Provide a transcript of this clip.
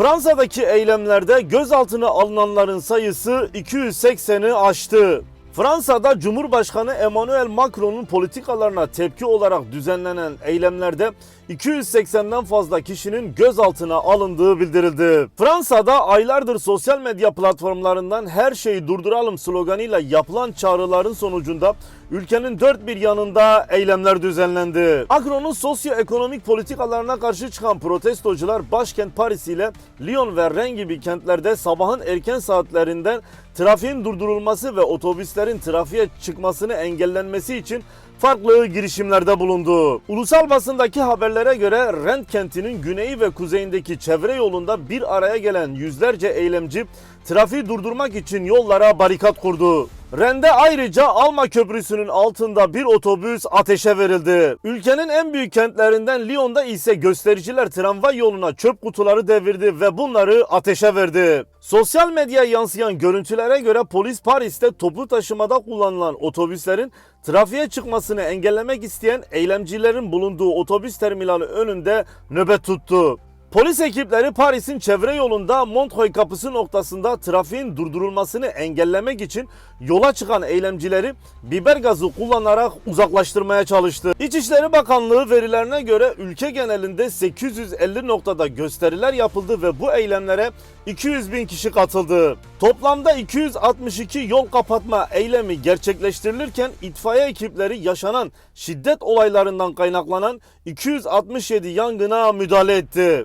Fransa'daki eylemlerde gözaltına alınanların sayısı 280'i aştı. Fransa'da Cumhurbaşkanı Emmanuel Macron'un politikalarına tepki olarak düzenlenen eylemlerde 280'den fazla kişinin gözaltına alındığı bildirildi. Fransa'da aylardır sosyal medya platformlarından her şeyi durduralım sloganıyla yapılan çağrıların sonucunda ülkenin dört bir yanında eylemler düzenlendi. Macron'un sosyoekonomik politikalarına karşı çıkan protestocular başkent Paris ile Lyon ve Rennes gibi kentlerde sabahın erken saatlerinden trafiğin durdurulması ve otobüslerin trafiğe çıkmasını engellenmesi için farklı girişimlerde bulundu. Ulusal basındaki haberlere göre Rent kentinin güneyi ve kuzeyindeki çevre yolunda bir araya gelen yüzlerce eylemci trafiği durdurmak için yollara barikat kurdu. Rende ayrıca Alma Köprüsü'nün altında bir otobüs ateşe verildi. Ülkenin en büyük kentlerinden Lyon'da ise göstericiler tramvay yoluna çöp kutuları devirdi ve bunları ateşe verdi. Sosyal medyaya yansıyan görüntülere göre polis Paris'te toplu taşımada kullanılan otobüslerin trafiğe çıkmasını engellemek isteyen eylemcilerin bulunduğu otobüs terminali önünde nöbet tuttu. Polis ekipleri Paris'in çevre yolunda Montreuil kapısı noktasında trafiğin durdurulmasını engellemek için yola çıkan eylemcileri biber gazı kullanarak uzaklaştırmaya çalıştı. İçişleri Bakanlığı verilerine göre ülke genelinde 850 noktada gösteriler yapıldı ve bu eylemlere 200 bin kişi katıldı. Toplamda 262 yol kapatma eylemi gerçekleştirilirken itfaiye ekipleri yaşanan şiddet olaylarından kaynaklanan 267 yangına müdahale etti.